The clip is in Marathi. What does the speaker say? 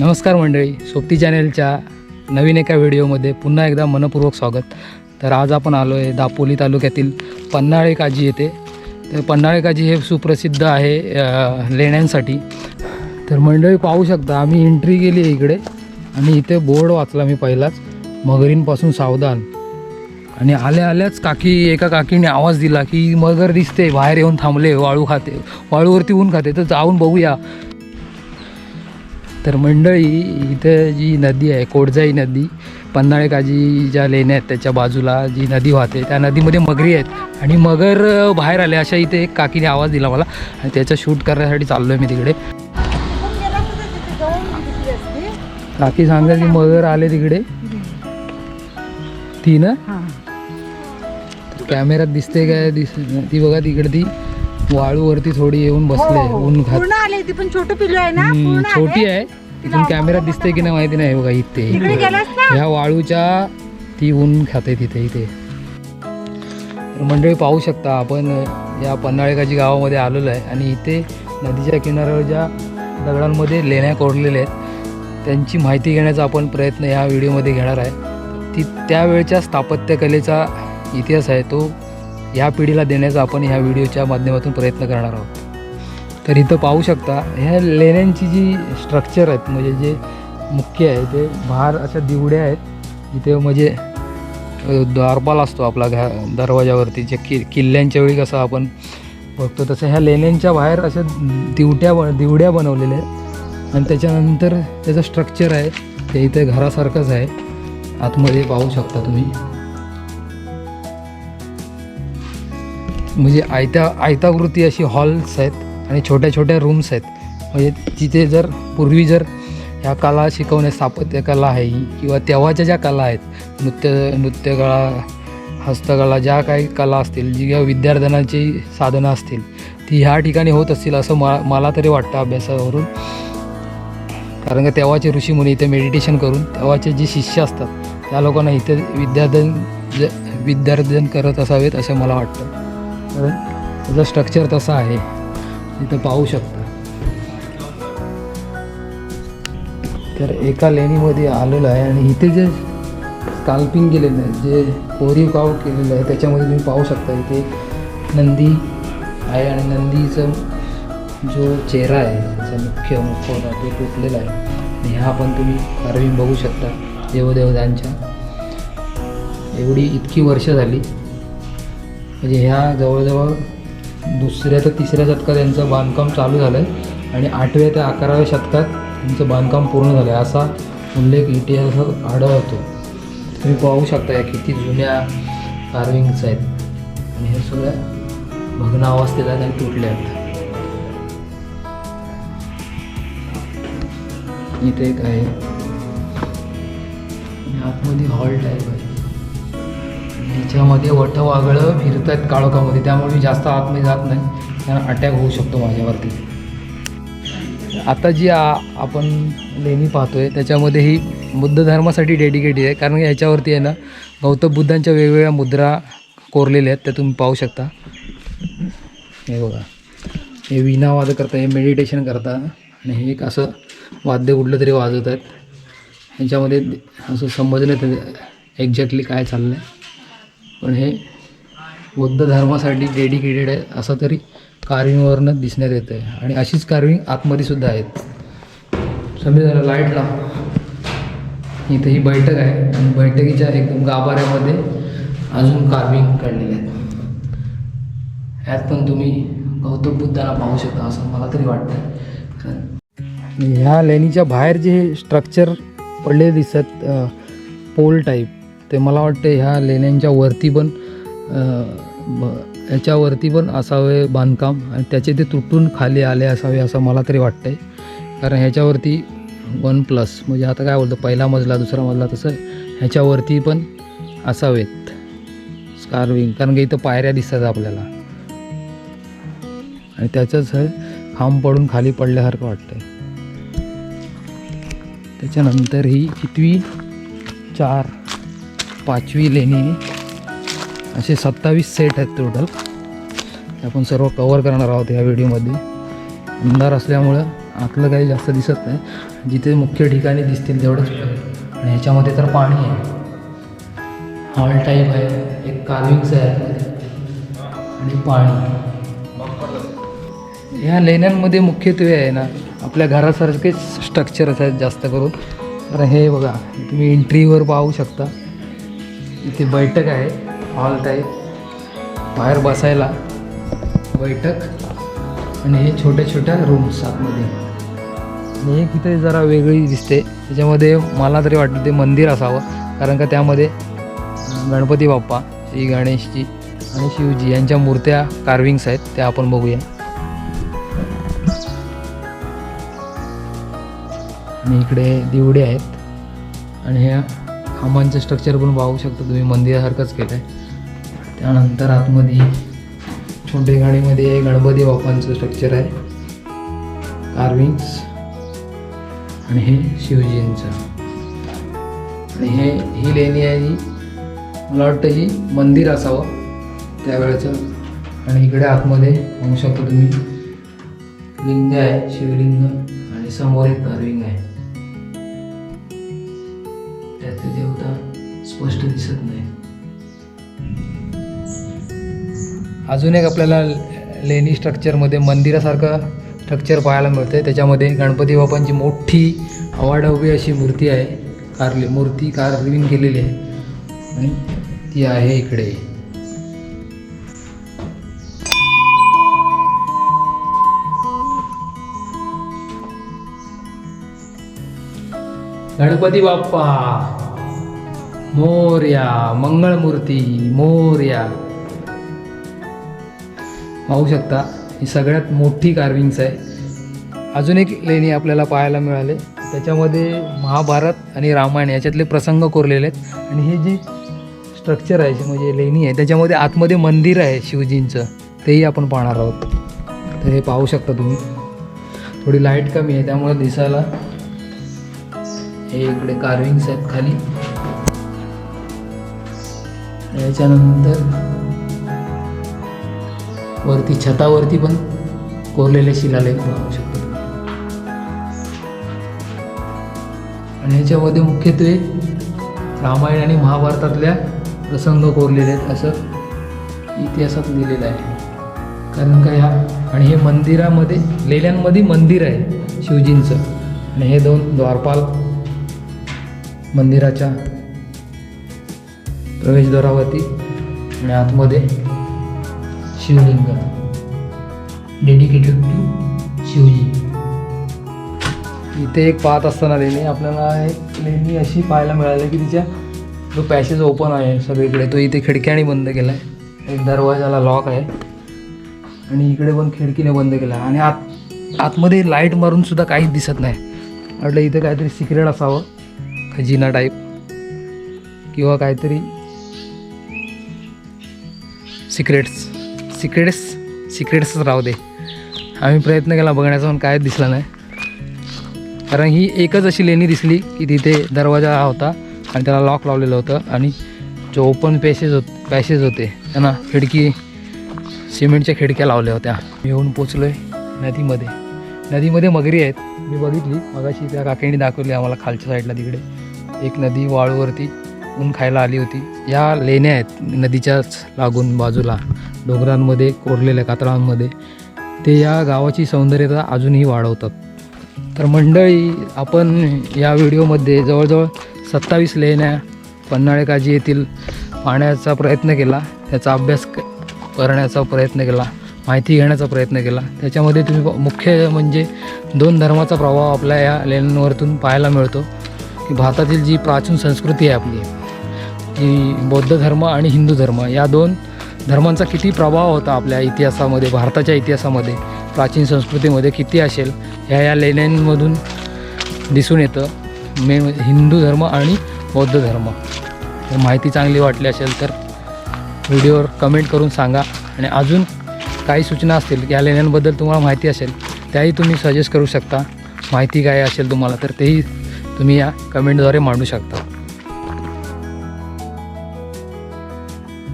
नमस्कार मंडळी सोबती चॅनेलच्या नवीन एका व्हिडिओमध्ये पुन्हा एकदा मनपूर्वक स्वागत. तर आज आपण आलो आहे दापोली तालुक्यातील पन्हाळे काजी येथे. तर पन्हाळे काजी हे सुप्रसिद्ध आहे लेण्यांसाठी. तर मंडळी पाहू शकता आम्ही एंट्री केली आहे इकडे. आणि इथे बोर्ड वाचला मी पहिलाच मगरींपासून सावधान. आणि आल्या आल्याच काकी एका काकीने आवाज दिला की मगर दिसते बाहेर येऊन थांबले वाळू खाते वाळूवरती ऊन खाते तर जाऊन बघूया. तर मंडळी इथं जी नदी आहे कोडजाई नदी पन्हाळे काजी ज्या लेण्या आहेत त्याच्या बाजूला जी नदी वाहते त्या नदीमध्ये मगरी आहेत. आणि मगर बाहेर आले अशा इथे एक काकीने आवाज दिला मला. आणि त्याचा शूट करण्यासाठी चाललो आहे मी तिकडे. काकी सांगा की मगर आले तिकडे. ती ना? कॅमेऱ्यात दिसते काय? दिस ती बघा तिकडे ती. वाळूवरती थोडी येऊन बसले ऊन खात पूर्ण आले ती पण छोटं पिल्लू आहे ना हम्म, पूर्ण छोटी. आहे तिथून कॅमेऱ्यात दिसते की नाही माहिती नाही बघा इथे. तिकडे गेलास ना? ह्या वाळूच्या ती ऊन खाते तिथे इथे. तर मंडळी पाहू शकता आपण या पन्हाळेकाजी गावामध्ये आलेलो आहे आणि इथे नदीच्या किनाऱ्यावर ज्या दगडांमध्ये लेण्या कोरलेल्या आहेत त्यांची माहिती घेण्याचा आपण प्रयत्न या व्हिडिओमध्ये घेणार आहे. ती त्यावेळच्या स्थापत्यकलेचा इतिहास आहे तो ह्या पिढीला देण्याचा आपण ह्या व्हिडिओच्या माध्यमातून प्रयत्न करणार आहोत. तर इथं पाहू शकता ह्या लेण्यांची जी स्ट्रक्चर आहेत म्हणजे जे मुख्य आहे ते बाहेर अशा दिवड्या आहेत इथे म्हणजे द्वारपाल असतो आपला घा दरवाजावरती जे कि किल्ल्यांच्या वेळी कसं आपण बघतो तसं ह्या लेण्यांच्या बाहेर अशा दिवट्या बन दिवड्या बनवलेल्या आहेत. आणि त्याच्यानंतर त्याचं स्ट्रक्चर आहे ते इथे घरासारखंच आहे. आतमध्ये पाहू शकता तुम्ही. म्हणजे आयत्या आयताकृती अशी हॉल्स आहेत आणि छोट्या छोट्या रूम्स आहेत. म्हणजे तिथे जर पूर्वी जर ह्या कला शिकवणे स्थापत्य कला आहे ही किंवा तेव्हाच्या ज्या कला आहेत नृत्य नृत्यकला हस्तकला ज्या काही कला असतील जी किंवा विद्यार्थ्यांची साधनं असतील ती ह्या ठिकाणी होत असतील असं मा मला तरी वाटतं अभ्यासावरून. कारण का तेव्हाचे ऋषीमुनी इथे मेडिटेशन करून तेव्हाचे जे शिष्य असतात त्या लोकांना इथे विद्यार्थ्यां ज विद्यार्थ्यां करत असावेत असं मला वाटतं. कारण त्याचं स्ट्रक्चर तसं आहे. इथं पाहू शकता. तर एका लेणीमध्ये आलेलं आहे आणि इथे जे स्काल्पिंग केलेलं आहे जे कोरीव काव केलेलं आहे त्याच्यामध्ये तुम्ही पाहू शकता इथे नंदी आहे आणि नंदीचं जो चेहरा आहे त्याचा मुख्य मुखवटा तो तुटलेला आहे. आणि ह्या पण तुम्ही कार्विंग बघू शकता देवदेवतांच्या. एवढी इतकी वर्ष झाली. म्हणजे ह्या जवळजवळ दुसऱ्या ते तिसऱ्या शतकात यांचं बांधकाम चालू झालं आहे आणि आठव्या ते अकराव्या शतकात यांचं बांधकाम पूर्ण झालं आहे असा उल्लेख इतिहासात आढळतो. तुम्ही पाहू शकता या किती जुन्या कार्विंग्स आहेत. आणि हे सगळ्या भग्न अवस्थेत आहेत आणि तुटल्या आहेत. इथे एक आहे. आतमध्ये हॉल टाईप आहे. तिच्यामध्ये वट वागळं फिरत आहेत काळोखामध्ये. त्यामुळे मी जास्त आतमध्ये जात नाही. त्यांना अटॅक होऊ शकतो माझ्यावरती. आता जी आ आपण लेणी पाहतोय त्याच्यामध्ये ही बुद्ध धर्मासाठी डेडिकेटेड आहे. कारण याच्यावरती आहे ना गौतम बुद्धांच्या वेगवेगळ्या मुद्रा कोरलेल्या आहेत त्या तुम्ही पाहू शकता. हे बघा. हे विना वाद करता हे मेडिटेशन करता. आणि हे एक असं वाद्य कुठलं तरी वाजवत आहेत ह्याच्यामध्ये असं समजलं तर एक्झॅक्टली काय चाललं आहे पण हे बौद्ध धर्मासाठी डेडिकेटेड आहे असं तरी कार्विंगवरनं दिसण्यात येतं आहे आणि अशीच कार्विंग आतमध्ये सुद्धा आहेत. समजा जरा लाइट लाव. इथं ही बैठक आहे. आणि बैठकीच्या एकदम गाभाऱ्यामध्ये अजून कार्विंग काढलेले आहेत. ह्यात पण तुम्ही गौतम बुद्धाला पाहू शकता असं मला तरी वाटतं कारण ह्या लेणीच्या बाहेर जे स्ट्रक्चर पडलेले दिसत पोल टाईप ते मला वाटतं ह्या लेण्यांच्या वरती पण याच्यावरती पण असावे बांधकाम आणि त्याचे ते तुटून खाली आले असावे असं मला तरी वाटतंय. कारण ह्याच्यावरती वन प्लस म्हणजे आता काय बोलतो पहिला मजला दुसरा मजला तसं ह्याच्यावरती पण असावेत स्कार्विंग. कारण की इथं पायऱ्या दिसतात आपल्याला. आणि त्याचंच हे खांब पडून खाली पडल्यासारखं वाटतं त्याच्यानंतर ही कितवी? चार. पाचवी लेणी. असे सत्तावीस सेट आहेत टोटल आपण सर्व कवर करणार आहोत या व्हिडिओमध्ये अंधार असल्यामुळं आतलं काही जास्त दिसत नाही. जिथे मुख्य ठिकाणी दिसतील तेवढंच. आणि ह्याच्यामध्ये तर पाणी आहे. हॉल टाईप आहे. एक कार्विंग्स आहे. आणि पाणी. ह्या लेण्यांमध्ये मुख्यत्वे आहे ना आपल्या घरासारखेच स्ट्रक्चर आहेत जास्त करून. तर हे बघा तुम्ही एंट्रीवर पाहू शकता. इथे बैठक आहे हॉल टाईप बाहेर बसायला बैठक आणि हे छोट्या छोट्या रूम्स आतमध्ये. आणि एक इथे जरा वेगळी दिसते. त्याच्यामध्ये मला तरी वाटतं ते मंदिर असावं. कारण का त्यामध्ये गणपती बाप्पा श्री गणेशजी आणि शिवजी यांच्या मूर्त्या कार्विंग्स आहेत. त्या आपण बघूया. आणि इकडे दिवडे आहेत. आणि ह्या खांबांचं स्ट्रक्चर पण पाहू शकता तुम्ही मंदिरासारखंच केलं आहे त्यानंतर आतमध्ये छोटे गाडीमध्ये गणपती बाप्पांचं स्ट्रक्चर आहे. कार्विंग्स आणि हे शिवजींचं. आणि हे ही लेणी आहे ही मला वाटतं ही मंदिर असावं त्यावेळेचं. आणि इकडे आतमध्ये पाहू शकता तुम्ही लिंग आहे शिवलिंग. आणि समोर एक कार्विंग आहे. दिसत नाही. अजून एक आपल्याला लेणी स्ट्रक्चरमध्ये मंदिरासारखं स्ट्रक्चर पाहायला मिळतं त्याच्यामध्ये गणपती बाप्पांची मोठी अवाढव्य अशी मूर्ती आहे. कारली मूर्ती कार्विंग केलेली आहे. आणि ती आहे इकडे. गणपती बाप्पा! मोर्या मंगळमूर्ती मोर्या. पाहू शकता ही सगळ्यात मोठी कार्विंग्स आहे. अजून एक लेणी आपल्याला पाहायला मिळाले. त्याच्यामध्ये महाभारत आणि रामायण याच्यातले प्रसंग कोरलेले आहेत. आणि हे जे स्ट्रक्चर आहे म्हणजे लेणी आहे त्याच्यामध्ये आतमध्ये मंदिर आहे शिवजींचं. तेही आपण पाहणार आहोत. तर हे पाहू शकता तुम्ही. थोडी लाइट कमी आहे त्यामुळे दिसायला हे इकडे कार्विंग्स आहेत खाली. याच्यानंतर वरती छतावरती पण कोरलेले शिलालेख पाहू शकतो. आणि याच्यामध्ये मुख्यत्वे रामायण आणि महाभारतातल्या प्रसंग कोरलेले आहेत असं इतिहासात लिहिलेलं आहे. कारण का ह्या आणि हे मंदिरामध्ये लेल्यांमध्ये मंदिर आहे शिवजींचं. आणि हे दोन द्वारपाल मंदिराच्या प्रवेशद्वारावरती आणि आतमध्ये शिवलिंग. Dedicated to Shivji. इथे एक पाहत असताना लेणी आपल्याला एक लेणी अशी पाहायला मिळाली की तिच्या जो पॅसेज ओपन आहे सगळीकडे तो इथे खिडक्याने बंद केला आहे एक दरवाजाला लॉक आहे. आणि इकडे पण खिडकीने बंद केला. आहे आणि आत आतमध्ये लाइट मारून सुद्धा काहीच दिसत नाही. म्हटलं इथे काहीतरी सिक्रेट असावं खजिना टाईप किंवा काहीतरी सिक्रेट्स सिक्रेट्स सिक्रेट्सच राहू दे. आम्ही प्रयत्न केला बघण्याचा पण काय दिसला नाही. कारण ही एकच अशी लेणी दिसली की तिथे दरवाजा होता आणि त्याला लॉक लावलेलं होतं आणि जो ओपन पॅसेज होत पॅसेज होते त्यांना खिडकी सिमेंटच्या खिडक्या लावल्या होत्या. येऊन पोचलो आहे नदीमध्ये. नदीमध्ये मगरी आहेत. मी बघितली. मगाशी त्या काकेंनी दाखवली आम्हाला खालच्या साईडला तिकडे. एक नदी वाळूवरती. ऊन खायला आली होती. या लेण्या आहेत नदीच्याच लागून बाजूला डोंगरांमध्ये कोरलेल्या कातळांमध्ये. ते या गावाची सौंदर्यता अजूनही वाढवतात. तर मंडळी आपण या व्हिडिओमध्ये जवळजवळ सत्तावीस लेण्या पन्हाळे काजी येथील पाहण्याचा प्रयत्न केला त्याचा अभ्यास क- करण्याचा प्रयत्न केला माहिती घेण्याचा प्रयत्न केला. त्याच्यामध्ये तुम्ही ब- मुख्य म्हणजे दोन धर्माचा प्रभाव आपल्या या लेण्यांवरतून पाहायला मिळतो. की भारतातील जी प्राचीन संस्कृती आहे आपली की बौद्ध धर्म आणि हिंदू धर्म या दोन धर्मांचा किती प्रभाव होता आपल्या इतिहासामध्ये भारताच्या इतिहासामध्ये प्राचीन संस्कृतीमध्ये किती असेल ह्या या लेण्यांमधून दिसून येतं. मेन म्हणजे हिंदू धर्म आणि बौद्ध धर्म. जर माहिती चांगली वाटली असेल तर व्हिडिओवर कमेंट करून सांगा. आणि अजून काही सूचना असतील या लेण्यांबद्दल तुम्हाला माहिती असेल त्याही तुम्ही सजेस्ट करू शकता. माहिती काय असेल तुम्हाला तर तेही तुम्ही या कमेंटद्वारे मांडू शकता.